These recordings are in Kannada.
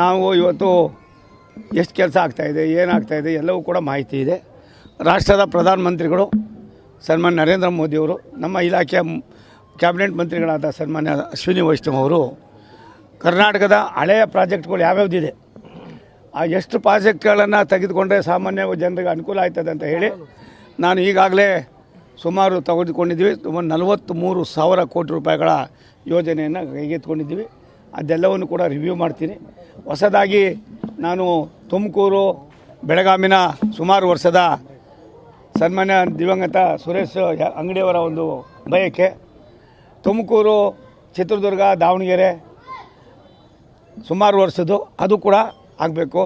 ನಾವು ಇವತ್ತು ಎಷ್ಟು ಕೆಲಸ ಆಗ್ತಾಯಿದೆ ಏನಾಗ್ತಾಯಿದೆ ಎಲ್ಲವೂ ಕೂಡ ಮಾಹಿತಿ ಇದೆ. ರಾಷ್ಟ್ರದ ಪ್ರಧಾನಮಂತ್ರಿಗಳು ಸನ್ಮಾನ್ಯ ನರೇಂದ್ರ ಮೋದಿಯವರು ನಮ್ಮ ಇಲಾಖೆಯ ಕ್ಯಾಬಿನೆಟ್ ಮಂತ್ರಿಗಳಾದ ಸನ್ಮಾನ್ಯ ಅಶ್ವಿನಿ ವೈಷ್ಣವ್ ಅವರು, ಕರ್ನಾಟಕದ ಹಳೆಯ ಪ್ರಾಜೆಕ್ಟ್ಗಳು ಯಾವ್ಯಾವ್ದಿದೆ? ಆ ಎಷ್ಟು ಪ್ರಾಜೆಕ್ಟ್ಗಳನ್ನು ತೆಗೆದುಕೊಂಡ್ರೆ ಸಾಮಾನ್ಯ ಜನರಿಗೆ ಅನುಕೂಲ ಆಯ್ತದೆ ಅಂತ ಹೇಳಿ ನಾನು ಈಗಾಗಲೇ ಸುಮಾರು ತೆಗೆದುಕೊಂಡಿದ್ದೀವಿ. ಸುಮಾರು ನಲವತ್ತ್ಮೂರು ಸಾವಿರ ಕೋಟಿ ರೂಪಾಯಿಗಳ ಯೋಜನೆಯನ್ನು ಕೈಗೆತ್ತಿಕೊಂಡಿದ್ದೀವಿ. ಅದೆಲ್ಲವನ್ನು ಕೂಡ ರಿವ್ಯೂ ಮಾಡ್ತೀನಿ. ಹೊಸದಾಗಿ ನಾನು ತುಮಕೂರು ಬೆಳಗಾಮಿನ ಸುಮಾರು ವರ್ಷದ ಸನ್ಮಾನ್ಯ ದಿವಂಗತ ಸುರೇಶ್ ಅಂಗಡಿಯವರ ಒಂದು ಬಯಕೆ. ತುಮಕೂರು, ಚಿತ್ರದುರ್ಗ, ದಾವಣಗೆರೆ ಸುಮಾರು ವರ್ಷದ್ದು, ಅದು ಕೂಡ ಆಗಬೇಕು.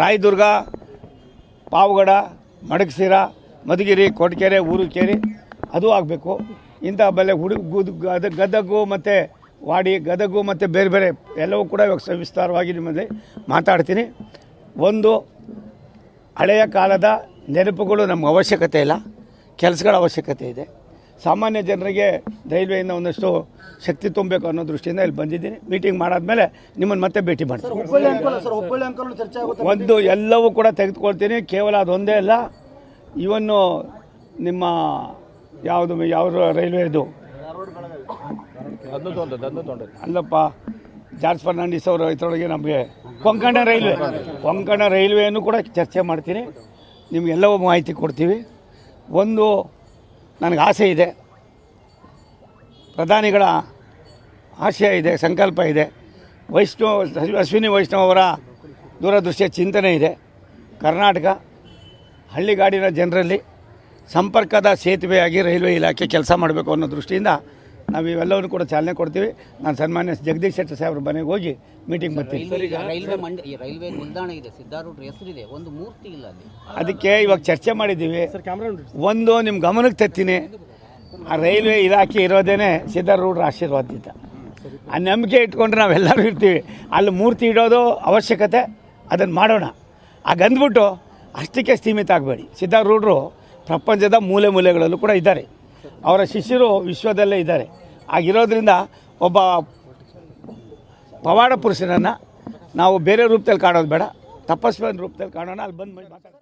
ರಾಯದುರ್ಗ, ಪಾವಗಡ ಮಡಗಸಿರ ಮಧುಗಿರಿ ಕೊಟ್ಕೆರೆ ಊರುಕೇರಿ, ಅದು ಆಗಬೇಕು. ಇಂಥ ಬೆಲೆ ಹುಡುಗ ಗುದ್ ಗದ ಗದಗು ಮತ್ತು ವಾಡಿ ಗದಗು ಮತ್ತು ಬೇರೆ ಬೇರೆ ಎಲ್ಲವೂ ಕೂಡ ಇವಾಗ ಸವಿಸ್ತಾರವಾಗಿ ನಿಮ್ಮಲ್ಲಿ ಮಾತಾಡ್ತೀನಿ. ಒಂದು ಹಳೆಯ ಕಾಲದ ನೆನಪುಗಳು ನಮ್ಗೆ ಅವಶ್ಯಕತೆ ಇಲ್ಲ. ಕೆಲಸಗಳ ಅವಶ್ಯಕತೆ ಇದೆ. ಸಾಮಾನ್ಯ ಜನರಿಗೆ ರೈಲ್ವೆಯಿಂದ ಒಂದಷ್ಟು ಶಕ್ತಿ ತುಂಬಬೇಕು ಅನ್ನೋ ದೃಷ್ಟಿಯಿಂದ ಇಲ್ಲಿ ಬಂದಿದ್ದೀನಿ. ಮೀಟಿಂಗ್ ಮಾಡಾದ್ಮೇಲೆ ನಿಮ್ಮನ್ನು ಮತ್ತೆ ಭೇಟಿ ಮಾಡ್ತೀನಿ. ಒಂದು ಎಲ್ಲವೂ ಕೂಡ ತೆಗೆದುಕೊಳ್ತೀನಿ. ಕೇವಲ ಅದೊಂದೇ ಅಲ್ಲ ಇವನ್ನು ನಿಮ್ಮ ಯಾವುದು ಯಾವ ರೈಲ್ವೆ ಇದು ಅಲ್ಲಪ್ಪ, ಜಾರ್ಜ್ ಫರ್ನಾಂಡಿಸ್ ಅವರು ಇದರೊಳಗೆ ನಮಗೆ ಕೊಂಕಣ ರೈಲ್ವೆ. ಕೊಂಕಣ ರೈಲ್ವೆಯನ್ನು ಕೂಡ ಚರ್ಚೆ ಮಾಡ್ತೀನಿ ನಿಮಗೆಲ್ಲವೂ ಮಾಹಿತಿ ಕೊಡ್ತೀವಿ. ಒಂದು, ನನಗೆ ಆಸೆ ಇದೆ. ಪ್ರಧಾನಿಗಳ ಆಶಯ ಇದೆ, ಸಂಕಲ್ಪ ಇದೆ. ವೈಷ್ಣವ್, ಅಶ್ವಿನಿ ವೈಷ್ಣವ್ ಅವರ ದೂರದೃಷ್ಟಿಯ ಚಿಂತನೆ ಇದೆ. ಕರ್ನಾಟಕ, ಹಳ್ಳಿಗಾಡಿನ ಜನರಲ್ಲಿ ಸಂಪರ್ಕದ ಸೇತುವೆಯಾಗಿ ರೈಲ್ವೆ ಇಲಾಖೆ ಕೆಲಸ ಮಾಡಬೇಕು ಅನ್ನೋ ದೃಷ್ಟಿಯಿಂದ ನಾವು ಇವೆಲ್ಲವನ್ನು ಕೂಡ ಚಾಲನೆ ಕೊಡ್ತೀವಿ. ನಾನು ಸನ್ಮಾನ್ಯ ಜಗದೀಶ್ ಶೆಟ್ಟರ್ ಸಾಹೇಬ್ರ ಮನೆಗೆ ಹೋಗಿ ಮೀಟಿಂಗ್ ಬರ್ತೀವಿ ರೈಲ್ವೆ ರೈಲ್ವೆ ಈ ರೈಲ್ವೆ ನಿಲ್ದಾಣ ಇದೆ ಸಿದ್ಧಾರೂಢ ಹೆಸರಿದೆ ಒಂದು ಮೂರ್ತಿ ಇಲ್ಲ ಅಲ್ಲಿ. ಅದಕ್ಕೆ ಇವಾಗ ಚರ್ಚೆ ಮಾಡಿದ್ದೀವಿ. ಸರ್ ಕ್ಯಾಮ್ರಾ ನೋಡಿ. ಒಂದು ನಿಮ್ಮ ಗಮನಕ್ಕೆ ತರ್ತೀನಿ. ಆ ರೈಲ್ವೆ ಇಲಾಖೆ ಇರೋದೇನೆ ಸಿದ್ಧಾರೂಢರ ಆಶೀರ್ವಾದದಿಂದ ಆ ನಂಬಿಕೆ ಇಟ್ಕೊಂಡ್ರೆ ನಾವೆಲ್ಲರೂ ಇರ್ತೀವಿ. ಅಲ್ಲಿ ಮೂರ್ತಿ ಇಡೋದು ಅವಶ್ಯಕತೆ ಅದನ್ನು ಮಾಡೋಣ. ಹಾಗಂದ್ಬಿಟ್ಟು ಅಷ್ಟಕ್ಕೆ ಸೀಮಿತ ಆಗಬೇಡಿ. ಸಿದ್ಧಾರೂಢರು ಪ್ರಪಂಚದ ಮೂಲೆ ಮೂಲೆಗಳಲ್ಲೂ ಕೂಡ ಇದ್ದಾರೆ. ಅವರ ಶಿಷ್ಯರು ವಿಶ್ವದಲ್ಲೇ ಇದ್ದಾರೆ. ಆಗಿರೋದ್ರಿಂದ ಒಬ್ಬ ಪವಾಡ ಪುರುಷನನ್ನು ನಾವು ಬೇರೆ ರೂಪದಲ್ಲಿ ಕಾಣೋದು ಬೇಡ. ತಪಸ್ವಿನ ರೂಪದಲ್ಲಿ ಕಾಣೋಣ. ಅಲ್ಲಿ ಬಂದು ಮಾತಾಡ್ತೀವಿ